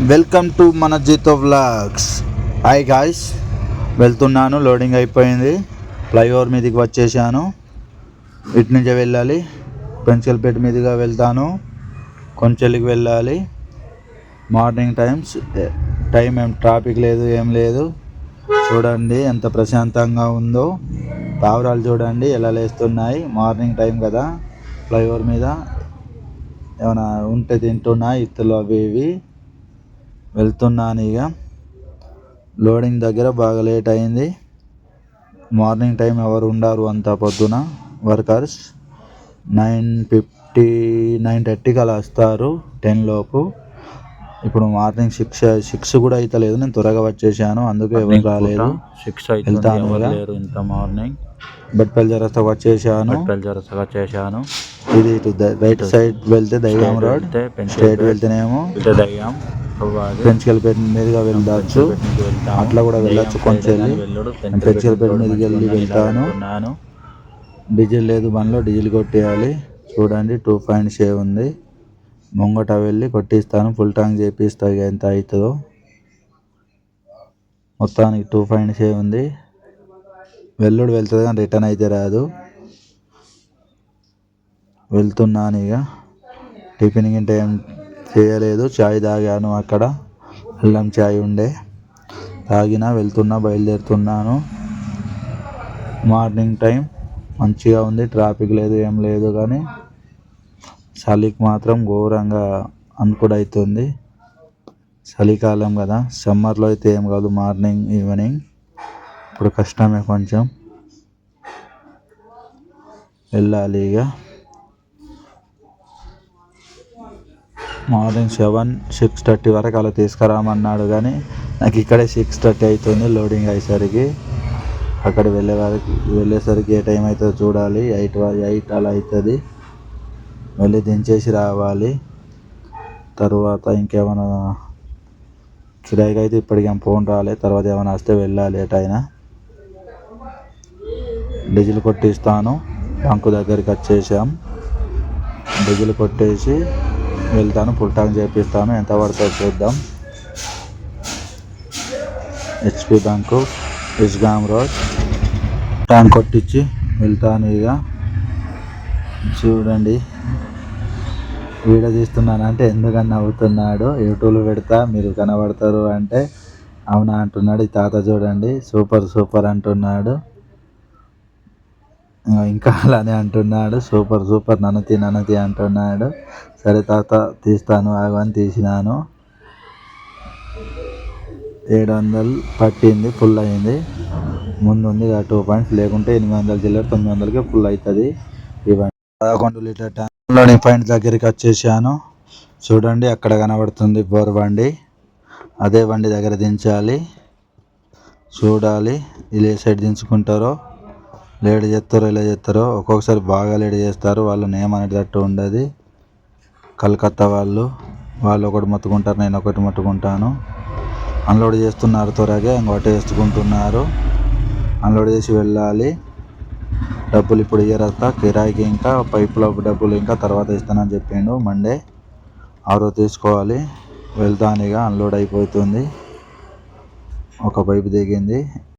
Welcome to మన జీతో vlogs hi guys వెళ్తున్నాను. లోడింగ్ అయిపోయింది. ఫ్లైఓవర్ మీదకి వచ్చేసాను. ఇటు నుంచే వెళ్ళాలి. పెన్సిల్పేట మీదుగా వెళ్తాను. కొంచెలికి వెళ్ళాలి. మార్నింగ్ టైమ్స్ టైం ఏం ట్రాఫిక్ లేదు ఏం లేదు. చూడండి ఎంత ప్రశాంతంగా ఉందో. తావరాలు చూడండి ఎలా లేస్తున్నాయి. మార్నింగ్ టైం కదా. ఫ్లైఓవర్ మీద ఏమైనా ఉంటే తింటున్నా ఇత్తులు అవి ఇవి. వెళ్తున్నాను ఇక. లోడింగ్ దగ్గర బాగా లేట్ అయింది. మార్నింగ్ టైం ఎవరు ఉండారు అంత పొద్దున? వర్కర్స్ నైన్ ఫిఫ్టీ నైన్ థర్టీకి అలా వస్తారు టెన్ లోపు. ఇప్పుడు మార్నింగ్ సిక్స్ సిక్స్ కూడా అయితే లేదు నేను త్వరగా వచ్చేసాను. అందుకే ఎవరు రాలేదు. సిక్స్ వెళ్తాను ఇంత మార్నింగ్. బెట్పల్లి జరస్తా వచ్చేసాను. జరసగా చేశాను ఇది ఇటు రైట్ సైడ్ వెళ్తే దైవం రోడ్. స్ట్రైట్ వెళ్తేనేమో దయ్యాం. పెంచుకెళ్ళిపేట మీదుగా వెళ్ళవచ్చు వెళ్తాము. అట్లా కూడా వెళ్ళొచ్చు కొంచెం పెట్టి మీదకి వెళ్ళి వెళ్తాను. డీజిల్ లేదు బండ్లో డీజిల్ కొట్టేయాలి. చూడండి టూ పాయింట్ సేవ్ ఉంది. ముంగట వెళ్ళి కొట్టిస్తాను. ఫుల్ ట్యాంక్ చేపిస్తా ఇక ఎంత అవుతుందో. మొత్తానికి టూ పాయింట్ సేవ్ ఉంది. వెల్లుడు వెళ్తుంది కానీ రిటర్న్ అయితే రాదు. వెళ్తున్నాను ఇక. టిఫిన్ గింట ఏం చేయలేదు. చాయ్ తాగాను అక్కడ. అల్లం చాయ్ ఉండే. తాగినా వెళ్తున్నా బయలుదేరుతున్నాను. Morning time. మంచిగా ఉంది. ట్రాఫిక్ లేదు ఏం లేదు కానీ చలికి మాత్రం ఘోరంగా అనుకుడు చలికాలం కదా. సమ్మర్లో అయితే ఏం కాదు. Morning evening. ఇప్పుడు కష్టమే కొంచెం. వెళ్ళాలి ఇక. మార్నింగ్ సెవెన్ సిక్స్ థర్టీ వరకు అలా తీసుకురామన్నాడు కానీ నాకు ఇక్కడే సిక్స్ థర్టీ అవుతుంది లోడింగ్ అయ్యేసరికి. అక్కడ వెళ్ళే వరకు వెళ్ళేసరికి ఏ టైం అవుతుందో చూడాలి. ఎయిట్ ఎయిట్ అలా అవుతుంది. వెళ్ళి దించేసి రావాలి. తర్వాత ఇంకేమైనా కిరాయికి అయితే ఇప్పటికి ఏం ఫోన్ రాలే. తర్వాత ఏమైనా వస్తే వెళ్ళాలి ఎటైనా. డీజిల్ కొట్టిస్తాను. బంకు దగ్గరికి వచ్చేసాం. డీజిల్ కొట్టేసి వెళ్తాను ఫుల్ ట్యాంక్ చేపిస్తాను. ఎంత పడుతుందో చూద్దాం. హెచ్పి బ్యాంకు ఇస్గామ్ రోడ్ ట్యాంక్ కొట్టించి వెళ్తాను ఇక. చూడండి. వీడియో తీస్తున్నాను అంటే ఎందుకని నవ్వుతున్నాడు? యూట్యూబ్లో పెడతా మీరు కనబడతారు అంటే అవునా అంటున్నాడు. ఈ తాత చూడండి సూపర్ సూపర్ అంటున్నాడు. ఇంకా అలానే అంటున్నాడు. సూపర్ సూపర్ నన్నతి నన్నతి అంటున్నాడు. సరే తాత తీస్తాను ఆగని తీసినాను. ఏడు వందలు పట్టింది ఫుల్ అయింది. ముందు ఉంది టూ పాయింట్స్ లేకుంటే ఎనిమిది వందల చిల్లర తొమ్మిది వందలకి ఫుల్ అవుతుంది ఇవ్వండి పదకొండు లీటర్ ట్యాంక్లోని పాయింట్ దగ్గరికి వచ్చేసాను. చూడండి అక్కడ కనబడుతుంది బోర్ బండి. అదే బండి దగ్గర దించాలి. చూడాలి ఇలా ఏ సైడ్ దించుకుంటారో లేట్ చేస్తారో ఇలా చేస్తారో. ఒక్కొక్కసారి బాగా లేట్ చేస్తారు వాళ్ళ నేమ్ అనేటట్టు ఉండదు. కలకత్తా వాళ్ళు వాళ్ళు ఒకటి మొత్తుకుంటారు నేను ఒకటి మొత్తుకుంటాను. అన్లోడ్ చేస్తున్నారు త్వరగా ఇంకోటి వేసుకుంటున్నారు. అన్లోడ్ చేసి వెళ్ళాలి. డబ్బులు ఇప్పుడు ఇయ్యరస్తా కిరాయికి ఇంకా పైపులో డబ్బులు ఇంకా తర్వాత ఇస్తానని చెప్పిండు మండే. ఆరో తీసుకోవాలి. వెళ్తానిగా అన్లోడ్ అయిపోతుంది. ఒక పైపు దిగింది.